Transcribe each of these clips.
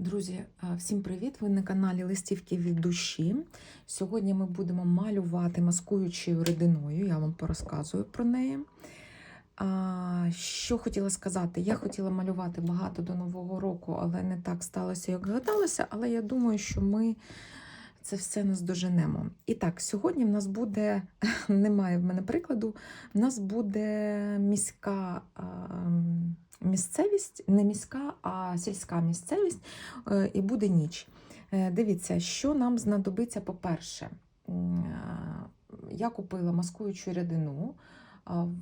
Друзі, е, всім привіт! Ви на каналі Листівки від душі. Сьогодні ми будемо малювати маскуючою рідиною, я вам порозказую про неї. Що хотіла сказати? Я хотіла малювати багато до Нового року, але не так сталося, як гадалося. Але я думаю, що ми це все наздоженемо. І так, сьогодні в нас буде, немає в мене прикладу, в нас буде міська. Місцевість, не міська, а сільська місцевість, е, і буде ніч. Е, Дивіться, що нам знадобиться, по-перше, е, я купила маскуючу рідину.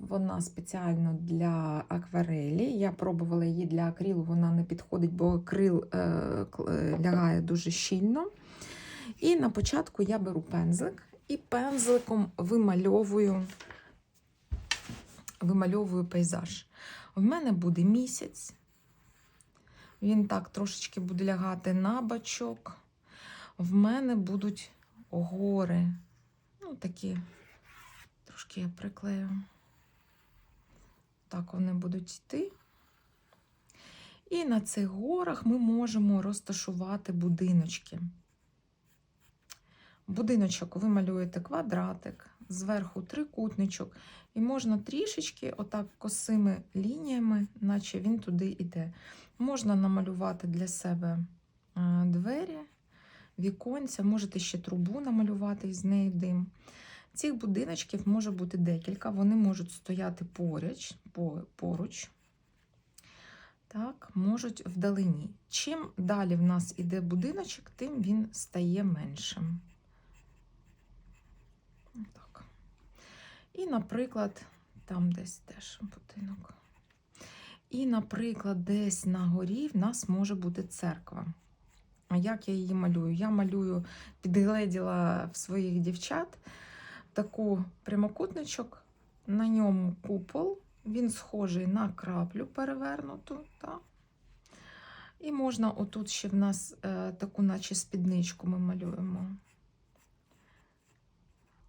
Вона спеціально для акварелі. Я пробувала її для акрилу, вона не підходить, бо акрил лягає дуже щільно. І на початку я беру пензлик і пензликом вимальовую, вимальовую пейзаж. В мене буде місяць. Він так трошечки буде лягати на бачок. В мене будуть гори. Ну, такі, трошки я приклею. Так вони будуть йти. І на цих горах ми можемо розташувати будиночки. Будиночок ви малюєте квадратик, зверху трикутничок, і можна трішечки, отак косими лініями, наче він туди йде. Можна намалювати для себе е, двері, віконця, можете ще трубу намалювати і з неї дим. Цих будиночків може бути декілька, вони можуть стояти поруч, поруч. Так, можуть вдалині. Чим далі в нас іде будиночок, тим він стає меншим. Так. І, наприклад, там десь теж будинок. І, наприклад, десь на горі в нас може бути церква. А як я її малюю? Я малюю, підгледіла в своїх дівчат таку прямокутничок, на ньому купол, він схожий на краплю перевернуту. Так? І можна, отут ще в нас е, таку, наче спідничку ми малюємо.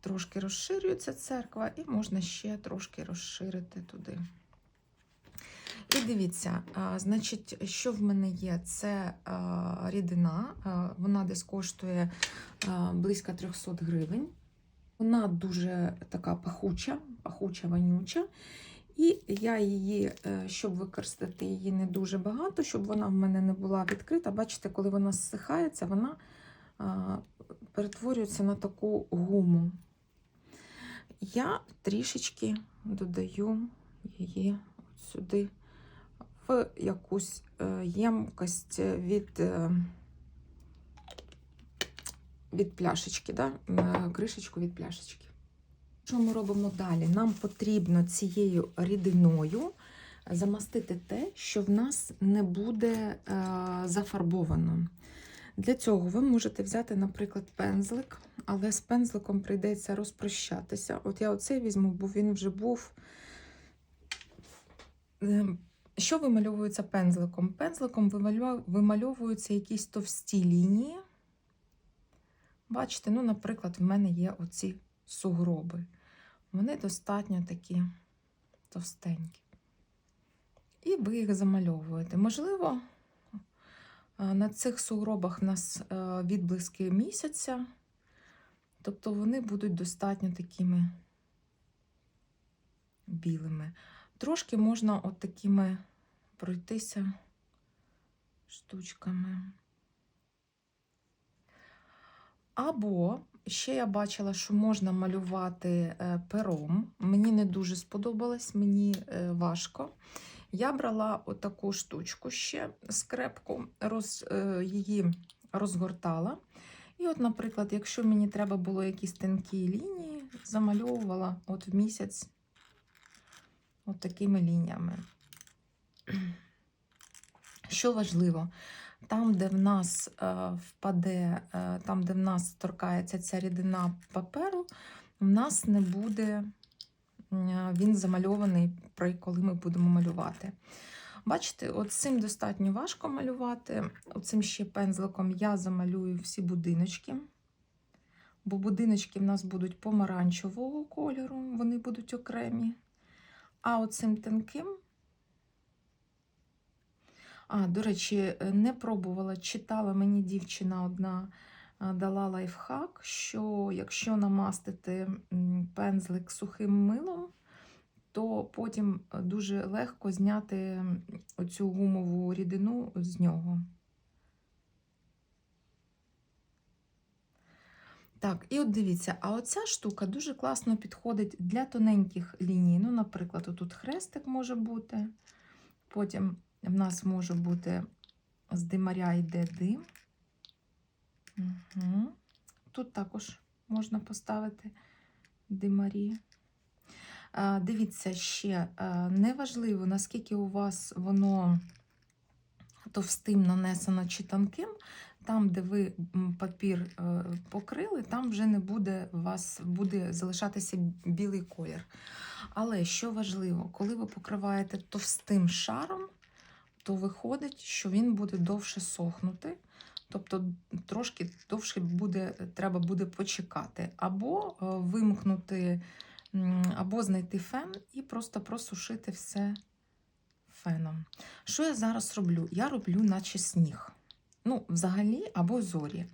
Трошки розширюється церква, і можна ще трошки розширити туди. І дивіться, значить, що в мене є? Це рідина, вона десь коштує близько 300 гривень. Вона дуже така пахуча, пахуча, вонюча. І я її, е, щоб використати її не дуже багато, щоб вона в мене не була відкрита. Бачите, коли вона зсихається, вона перетворюється на таку гуму. Я трішечки додаю її сюди в якусь е, ємкость від, е, від пляшечки, да? е, кришечку від пляшечки. Що ми робимо далі? Нам потрібно цією рідиною замастити те, що в нас не буде зафарбовано. Для цього ви можете взяти, наприклад, пензлик, але з пензликом прийдеться розпрощатися. От я оцей візьму, бо він вже був. Ем, Що вимальовується пензликом? Пензликом вимальовуються якісь товсті лінії. Бачите, ну, наприклад, в мене є оці сугроби. Вони достатньо такі товстенькі. І ви їх замальовуєте. Можливо, на цих сугробах у нас е, відблиски місяця, тобто вони будуть достатньо такими білими. Трошки можна от такими пройтися штучками. Або ще я бачила, що можна малювати е, пером. Мені не дуже сподобалось, мені е, важко. Я брала отаку штучку ще скрепку, роз, е, її розгортала. І, от, наприклад, якщо мені треба було якісь тонкі лінії, замальовувала от в місяць от такими лініями. Що важливо, там, де в нас е, впаде, е, там, де в нас торкається ця рідина паперу, в нас не буде він замальований, при коли ми будемо малювати. Бачите, от цим достатньо важко малювати. Оцим ще пензликом я замалюю всі будиночки. Бо будиночки в нас будуть помаранчевого кольору, вони будуть окремі. А оцим тонким А, до речі, е, не пробувала, читала мені дівчина одна дала лайфхак, що якщо намастити пензлик сухим милом, то потім е, дуже легко зняти оцю гумову рідину з нього. Так, і от дивіться, а оця штука дуже класно підходить для тоненьких ліній. Ну, наприклад, отут хрестик може бути. Потім в нас може бути з димаря йде дим. Тут також можна поставити димарі. Дивіться ще, неважливо, наскільки у вас воно товстим нанесено чи тонким, там, де ви папір е, покрили, там вже не буде у вас буде залишатися білий колір. Але що важливо, коли ви покриваєте товстим шаром, то виходить, що він буде довше сохнути. Тобто трошки довше буде, треба буде почекати, або е, вимкнути, або знайти фен і просто просушити все феном. Що я зараз роблю? Я роблю, наче сніг. Ну, взагалі, або зорі.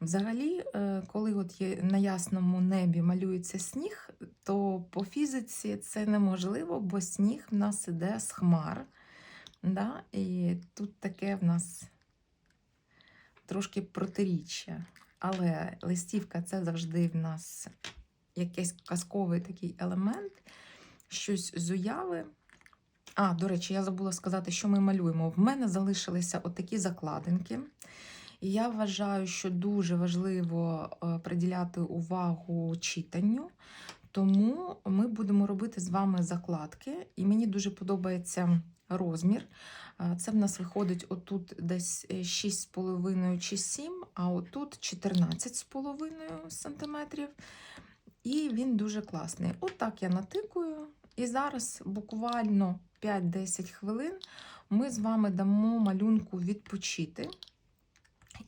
Взагалі, е, коли от є на ясному небі малюється сніг, то по фізиці це неможливо, бо сніг в нас іде з хмар. Да? І тут таке в нас трошки протиріччя. Але листівка це завжди в нас якийсь казковий такий елемент, щось з уяви. А, до речі, я забула сказати, що ми малюємо. В мене залишилися отакі закладинки. І я вважаю, що дуже важливо е, приділяти увагу читанню, тому ми будемо робити з вами закладки, і мені дуже подобається розмір. Е, Це в нас виходить отут десь е, 6,5 чи 7, а отут 14,5 см. І він дуже класний. Отак я натикую. І зараз буквально 5-10 хвилин ми з вами дамо малюнку відпочити.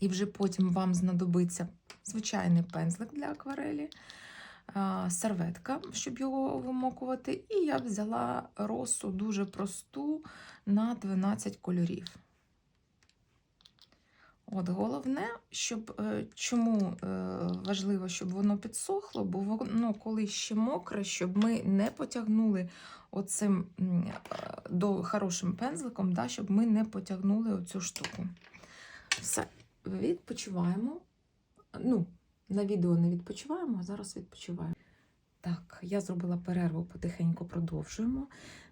І вже потім вам знадобиться звичайний пензлик для акварелі, серветка, щоб його вимокувати. І я взяла росу дуже просту на 12 кольорів. От Головне, щоб е, чому е, важливо, щоб воно підсохло, бо воно, коли ще мокре, щоб ми не потягнули оцим е, до хорошим пензликом, да, щоб ми не потягнули оцю штуку. Все, відпочиваємо. Ну, на відео не відпочиваємо, а зараз відпочиваємо. Так, я зробила перерву, потихеньку продовжуємо.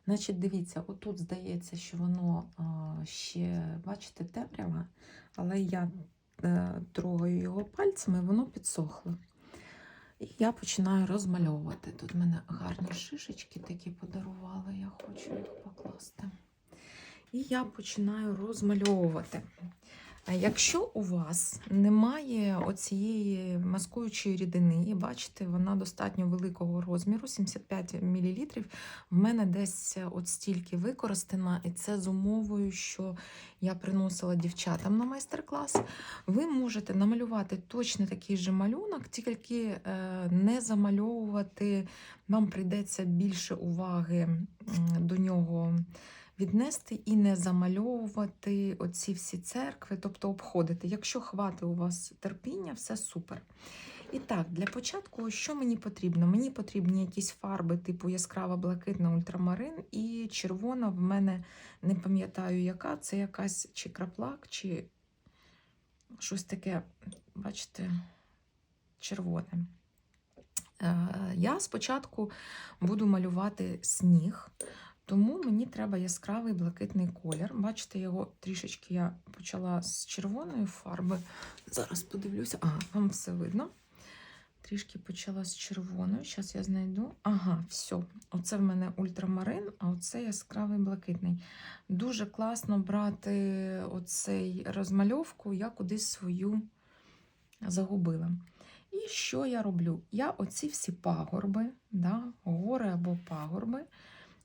Значить, дивіться, отут здається, що воно ще, бачите, темряве, але я е, трогаю його пальцями, воно підсохло. І я починаю розмальовувати. Тут в мене гарні шишечки такі подарували, я хочу їх покласти. І я починаю розмальовувати. Якщо у вас немає оцієї маскуючої рідини, і бачите, вона достатньо великого розміру, 75 мл, в мене десь от стільки використана, і це з умовою, що я приносила дівчатам на майстер-клас. Ви можете намалювати точно такий же малюнок, тільки е, не замальовувати, вам прийдеться більше уваги до нього віднести і не замальовувати оці всі церкви, тобто обходити. Якщо хватить у вас терпіння, все супер. І так, для початку, що мені потрібно? Мені потрібні якісь фарби, типу яскрава блакитна ультрамарин і червона в мене не пам'ятаю, яка, це якась чи краплак, чи щось таке, бачите, червоне. Е, Я спочатку буду малювати сніг. Тому мені треба яскравий блакитний колір. Бачите, його трішечки я почала з червоної фарби. Зараз подивлюся, ага, вам все видно. Трішки почала з червоною. Зараз я знайду. Ага, все. Оце в мене ультрамарин, а оце яскравий блакитний. Дуже класно брати оцей розмальовку, я кудись свою загубила. І що я роблю? Я оці всі пагорби, да, гори або пагорби.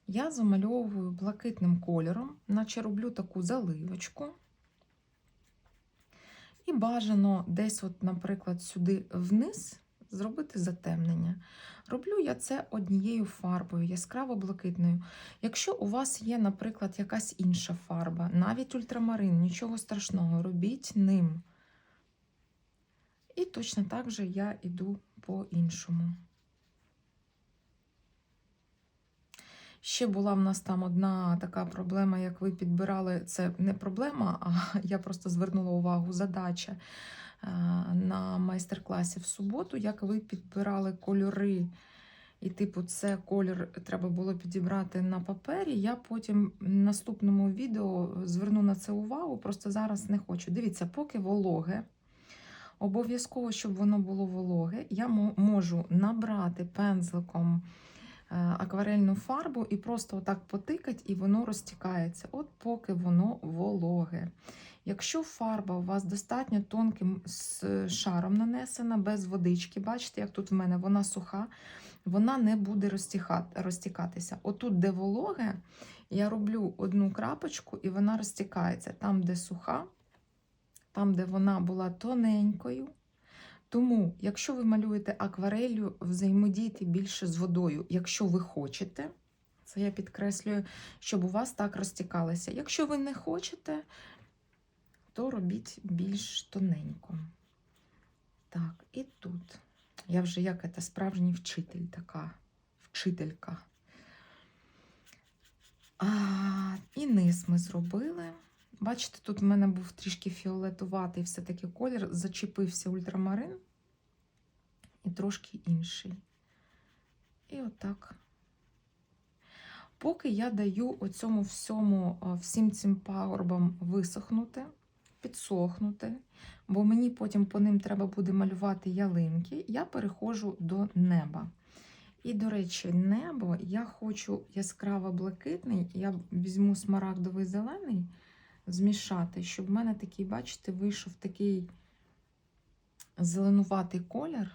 Я замальовую блакитним кольором, наче роблю таку заливочку. І бажано десь, от, наприклад, сюди вниз зробити затемнення. Роблю я це однією фарбою, яскраво блакитною. Якщо у вас є, наприклад, якась інша фарба, навіть ультрамарин, нічого страшного, робіть ним. І точно так же я йду по-іншому. Ще була в нас там одна така проблема, як ви підбирали. Це не проблема, а я просто звернула увагу задача е, на майстер-класі в суботу, як ви підбирали кольори. І, типу, це колір треба було підібрати на папері. Я потім в наступному відео зверну на це увагу, просто зараз не хочу. Дивіться, поки вологе. Обов'язково, щоб воно було вологе, я можу набрати пензликом акварельну фарбу і просто отак потикати, і воно розтікається. От поки воно вологе. Якщо фарба у вас достатньо тонким шаром нанесена, без водички, бачите, як тут в мене вона суха, вона не буде розтікатися. Отут, де вологе, я роблю одну крапочку, і вона розтікається. Там, де суха, там, де вона була тоненькою. Тому, якщо ви малюєте акварелью, взаємодійте більше з водою, якщо ви хочете. Це я підкреслюю, щоб у вас так розтікалося. Якщо ви не хочете, то робіть більш тоненько. Так, і тут. Я вже як це справжній вчитель така, вчителька. А, і низ ми зробили. Бачите, тут в мене був трішки фіолетуватий все-таки колір, зачепився ультрамарин і трошки інший. І отак. Поки я даю оцьому всьому, всім цим пагорбам висохнути, підсохнути, бо мені потім по ним треба буде малювати ялинки, я переходжу до неба. І, до речі, небо я хочу яскраво блакитний, я візьму смарагдовий зелений, змішати, щоб в мене такий, бачите, вийшов такий зеленуватий колір.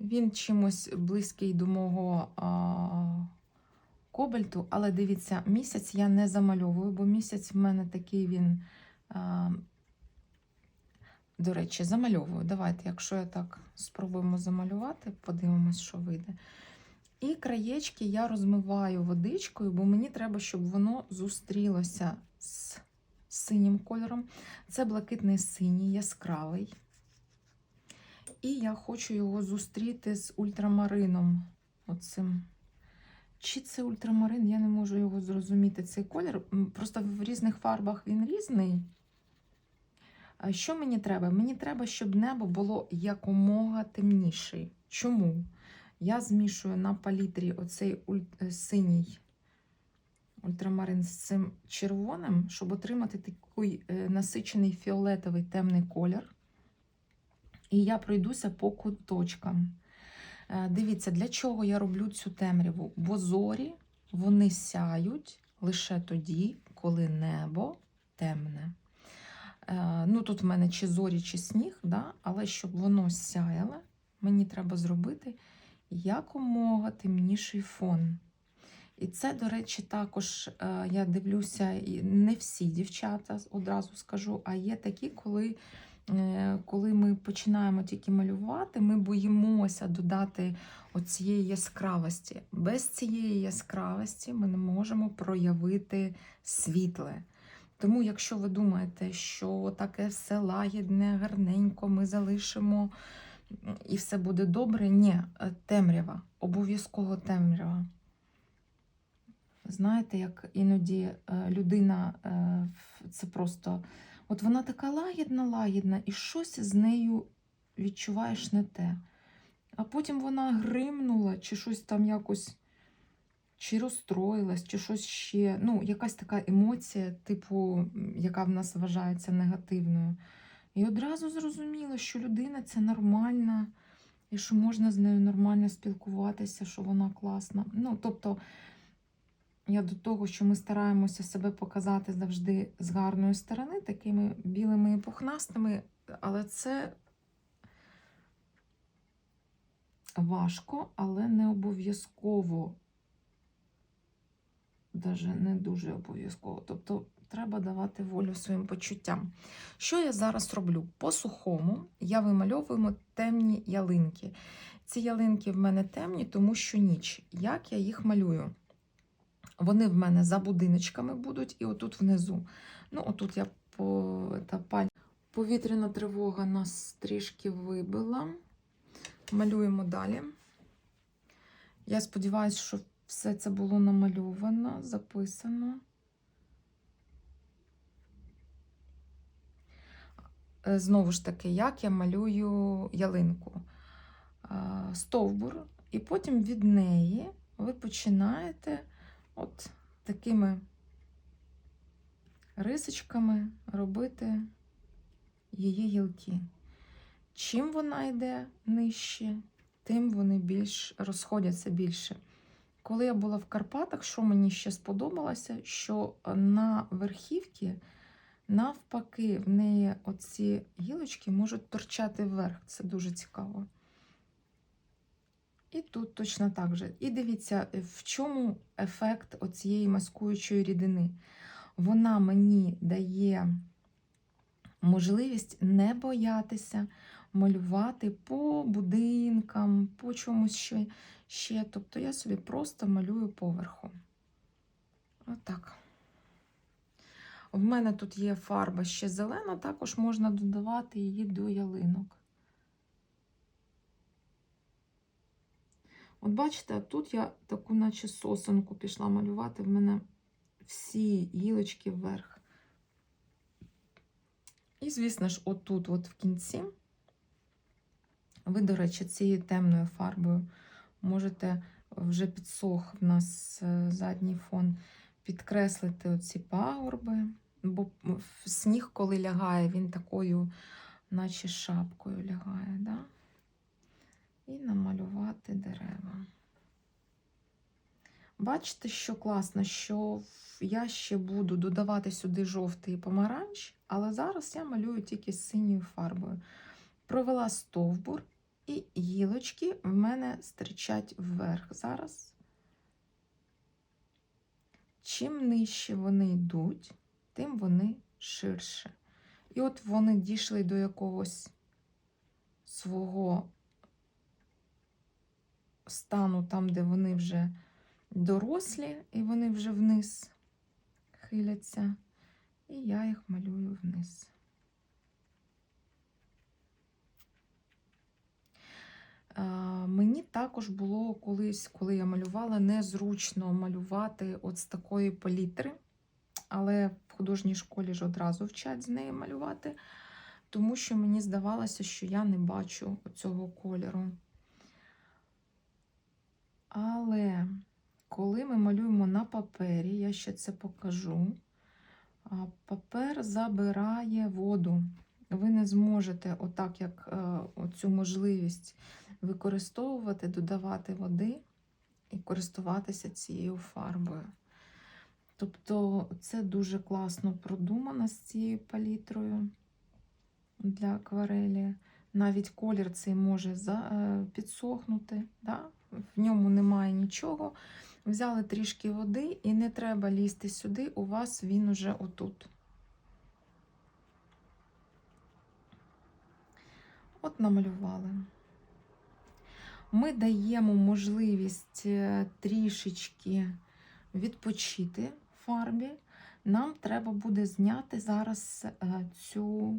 Він чимось близький до мого а, кобальту, але дивіться, місяць я не замальовую, бо місяць в мене такий він. А, до речі, замальовую. Давайте, якщо я так спробуємо замалювати, подивимось, що вийде. І краєчки я розмиваю водичкою, бо мені треба, щоб воно зустрілося з синім кольором. Це блакитний синій, яскравий. І я хочу його зустріти з ультрамарином. Оцим. Чи це ультрамарин, я не можу його зрозуміти, цей колір. Просто в різних фарбах він різний. Що мені треба? Мені треба, щоб небо було якомога темніше. Чому? Я змішую на палітрі оцей е, синій ультрамарин з цим червоним, щоб отримати такий е, насичений фіолетовий темний колір. І я пройдуся по куточкам. Е, Дивіться, для чого я роблю цю темряву? Бо зорі вони сяють лише тоді, коли небо темне. Ну, тут в мене чи зорі, чи сніг, да? але щоб воно сяяло, мені треба зробити якомога темніший фон. І це, до речі, також е, я дивлюся, не всі дівчата одразу скажу, а є такі, коли, е, коли ми починаємо тільки малювати, ми боїмося додати оцієї яскравості. Без цієї яскравості ми не можемо проявити світле. Тому, якщо ви думаєте, що таке все лагідне, гарненько, ми залишимо і все буде добре, ні, е, темрява, обов'язково темрява. Знаєте, як іноді е, людина е, це просто, от вона така лагідна, лагідна, і щось з нею відчуваєш не те. А потім вона гримнула, чи щось там якось, чи розстроїлась, чи щось ще. Ну, якась така емоція, типу, яка в нас вважається негативною. І одразу зрозуміло, що людина це нормальна, і що можна з нею нормально спілкуватися, що вона класна. Ну, тобто, я до того, що ми стараємося себе показати завжди з гарної сторони, такими білими і пухнастими, але це важко, але не обов'язково. Даже не дуже обов'язково. Тобто треба давати волю своїм почуттям. Що я зараз роблю? По сухому я вимальовуємо темні ялинки. Ці ялинки в мене темні, тому що ніч. Як я їх малюю? Вони в мене за будиночками будуть, і отут внизу. Ну, отут я по та паль. Повітряна тривога нас трішки вибила. Малюємо далі. Я сподіваюся, що все це було намальовано, записано. Знову ж таки, як я малюю ялинку. Е, Стовбур, і потім від неї ви починаєте от такими рисочками робити її гілки. Чим вона йде нижче, тим вони більш розходяться більше. Коли я була в Карпатах, що мені ще сподобалося, що на верхівці, навпаки, в неї оці гілочки можуть торчати вверх. Це дуже цікаво. І тут точно так же. І дивіться, в чому ефект оцієї маскуючої рідини. Вона мені дає можливість не боятися малювати по будинкам, по чомусь ще. Тобто я собі просто малюю поверху. Отак. В мене тут є фарба ще зелена, також можна додавати її до ялинок. От бачите, тут я таку, наче сосенку пішла малювати, в мене всі гілочки вверх. І, звісно ж, отут, от в кінці, ви, до речі, цією темною фарбою можете вже підсох в нас е, задній фон, підкреслити оці пагорби, бо сніг, коли лягає, він такою, наче шапкою лягає. Да? І намалювати дерева. Бачите, що класно, що я ще буду додавати сюди жовтий помаранч, але зараз я малюю тільки з синьою фарбою. Провела стовбур, і гілочки в мене стрічать вверх зараз. Чим нижче вони йдуть, тим вони ширше. І от вони дійшли до якогось свого стану там, де вони вже дорослі, і вони вже вниз хиляться. І я їх малюю вниз. Мені також було колись, коли я малювала, незручно малювати от з такої палітри, але художній школі ж одразу вчать з неї малювати, тому що мені здавалося, що я не бачу цього кольору. Але коли ми малюємо на папері, я ще це покажу, папер забирає воду. Ви не зможете, отак як е, цю можливість використовувати, додавати води і користуватися цією фарбою. Тобто це дуже класно продумано з цією палітрою для акварелі. Навіть колір цей може е, підсохнути. Да? В ньому немає нічого. Взяли трішки води і не треба лізти сюди, у вас він уже отут. От намалювали. Ми даємо можливість е, трішечки відпочити фарбі. Нам треба буде зняти зараз е, цю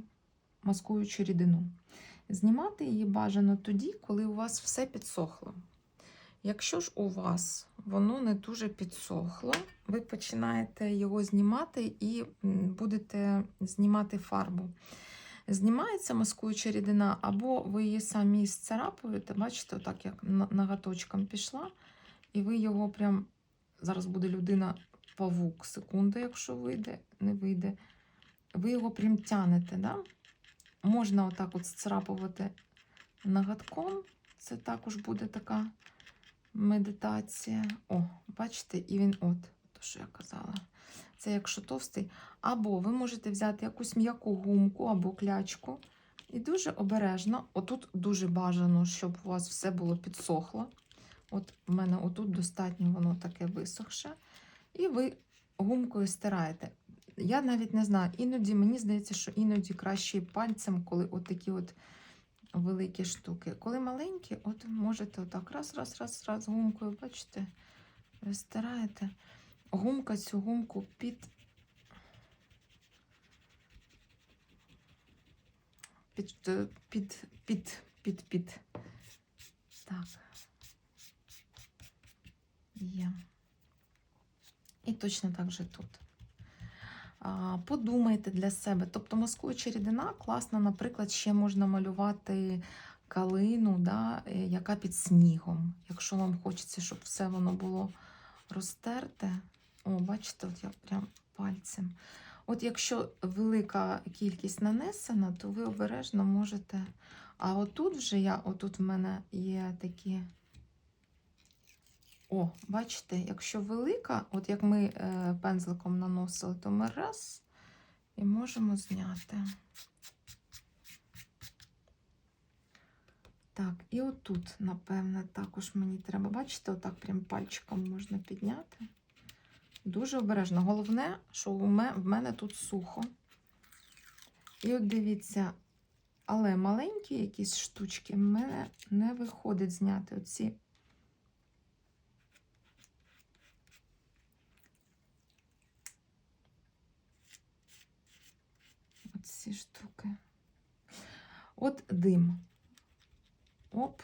маскуючу рідину. Знімати її бажано тоді, коли у вас все підсохло. Якщо ж у вас воно не дуже підсохло, ви починаєте його знімати і будете знімати фарбу. Знімається маскуюча рідина, або ви її самі зцарапуєте, бачите, отак як нагаточком пішла, і ви його прям, зараз буде людина павук, секунда, якщо вийде, не вийде, ви його прям тянете. Да? Можна отак от зцарапувати нагадком, це також буде така медитація. О, бачите, і він от, то, що я казала. Це якщо товстий. Або ви можете взяти якусь м'яку гумку або клячку. І дуже обережно, отут дуже бажано, щоб у вас все було підсохло. От в мене отут достатньо воно таке висохше. І ви гумкою стираєте. я навіть не знаю, іноді мені здається, що іноді краще пальцем, коли от такі от великі штуки. Коли маленькі, от можете отак раз, раз, раз, раз гумкою, бачите, розтираєте. Гумка цю гумку під. Під, під, під, під, під. Так. Є. І точно так же тут. Подумайте для себе. Тобто маскуюча рідина класна, наприклад, ще можна малювати калину, да, е, яка під снігом. Якщо вам хочеться, щоб все воно було розтерте. О, бачите, от я прям пальцем. От якщо велика кількість нанесена, то ви обережно можете. А отут вже я, отут в мене є такі. О, бачите, якщо велика, от як ми е, пензликом наносили, то ми раз і можемо зняти. Так, і отут, напевне, також мені треба, бачите, отак прям пальчиком можна підняти. Дуже обережно. Головне, що в мене тут сухо. І от дивіться, але маленькі якісь штучки в мене не виходить зняти оці. Оці штуки. От дим. Оп,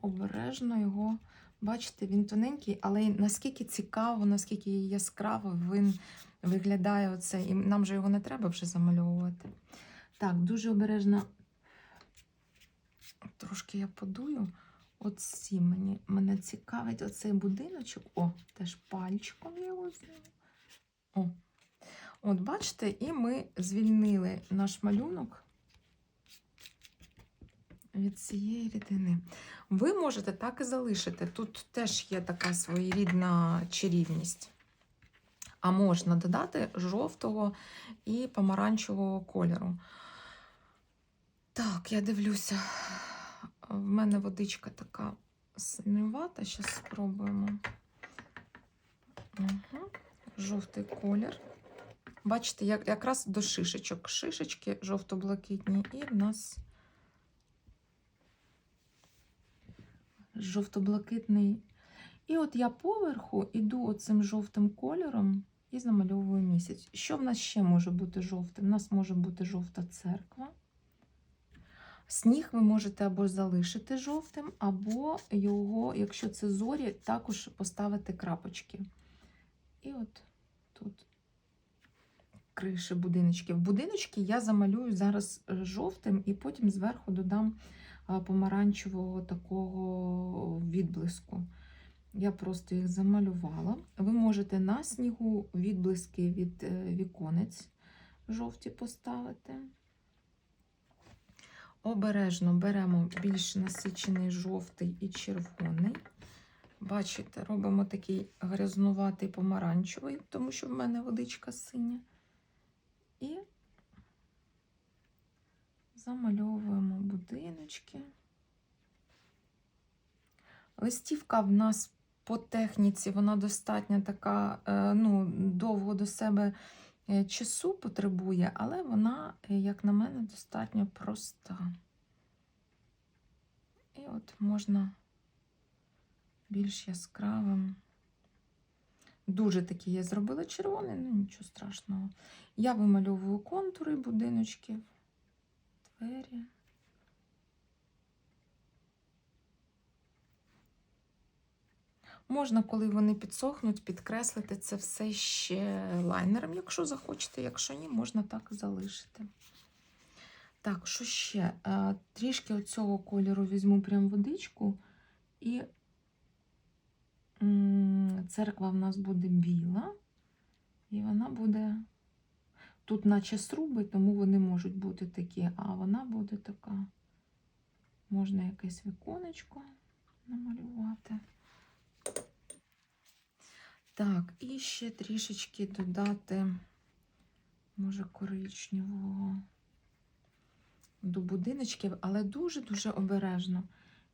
обережно його. Бачите, він тоненький, але наскільки цікаво, наскільки яскраво він виглядає оце. І нам же його не треба вже замальовувати. Так, дуже обережно. Трошки я подую. Оці мені, мене цікавить оцей будиночок. О, теж пальчиком я його зняла. О. От, бачите, і ми звільнили наш малюнок від цієї рідини. Ви можете так і залишити. Тут теж є така своєрідна чарівність. А можна додати жовтого і помаранчевого кольору. Так, я дивлюся, в мене водичка така синювата. Зараз спробуємо. Угу. Жовтий колір. Бачите, як, якраз до шишечок. Шишечки жовто-блакитні, і в нас жовто-блакитний. І от я поверху іду оцим жовтим кольором і замальовую місяць. Що в нас ще може бути жовтим? У нас може бути жовта церква. Сніг ви можете або залишити жовтим, або його, якщо це зорі, також поставити крапочки. І от тут криші будиночків. Будиночки я замалюю зараз е, жовтим і потім зверху додам помаранчевого такого відблиску. Я просто їх замалювала. Ви можете на снігу відблиски від е, віконець жовті поставити. Обережно беремо більш насичений жовтий і червоний. Бачите, робимо такий грязнуватий помаранчевий, тому що в мене водичка синя. І замальовуємо будиночки. Листівка в нас по техніці, вона достатньо така, е, ну, довго до себе е, часу потребує, але вона, е, як на мене, достатньо проста. І от можна більш яскравим. Дуже такі я зробила червоний, ну нічого страшного. Я вимальовую контури будиночків, двері. Можна, коли вони підсохнуть, підкреслити це все ще лайнером, якщо захочете, якщо ні, можна так залишити. Так, що ще? Трішки оцього кольору візьму прям водичку, і церква в нас буде біла, і вона буде. Тут, наче сруби, тому вони можуть бути такі, а вона буде така. Можна якесь віконечко намалювати. Так, і ще трішечки додати, може, коричневого до будиночків, але дуже-дуже обережно,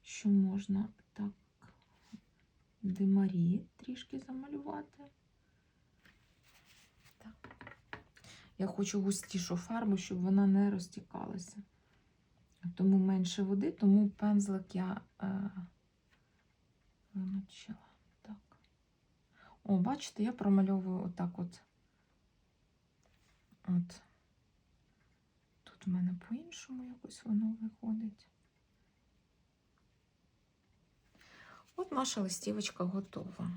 що можна димарі трішки замалювати. Так. Я хочу густішу фарбу, щоб вона не розтікалася. Тому менше води, тому пензлик я е, вимочила. Так. О, бачите, я промальовую отак от. От. Тут в мене по-іншому якось воно виходить. От наша листівочка готова.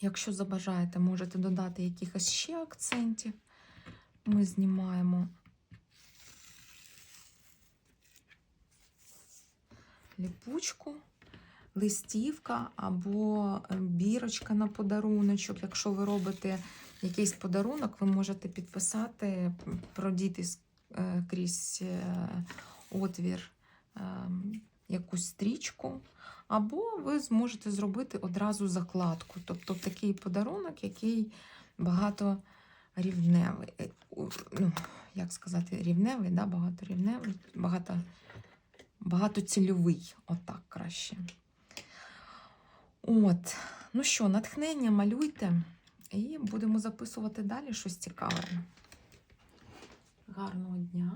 Якщо забажаєте, можете додати якихось ще акцентів. Ми знімаємо ліпучку, листівка або е, бірочка на подаруночок. Якщо ви робите якийсь подарунок, ви можете підписати, продіти е, крізь е, отвір е, якусь стрічку. Або ви зможете зробити одразу закладку, тобто такий подарунок, який багаторівневий. Е, у- Ну, як сказати, рівневий, да? багаторівневий, багато, багатоцільовий, отак краще. От, ну що, натхнення малюйте і будемо записувати далі щось цікаве. Гарного дня!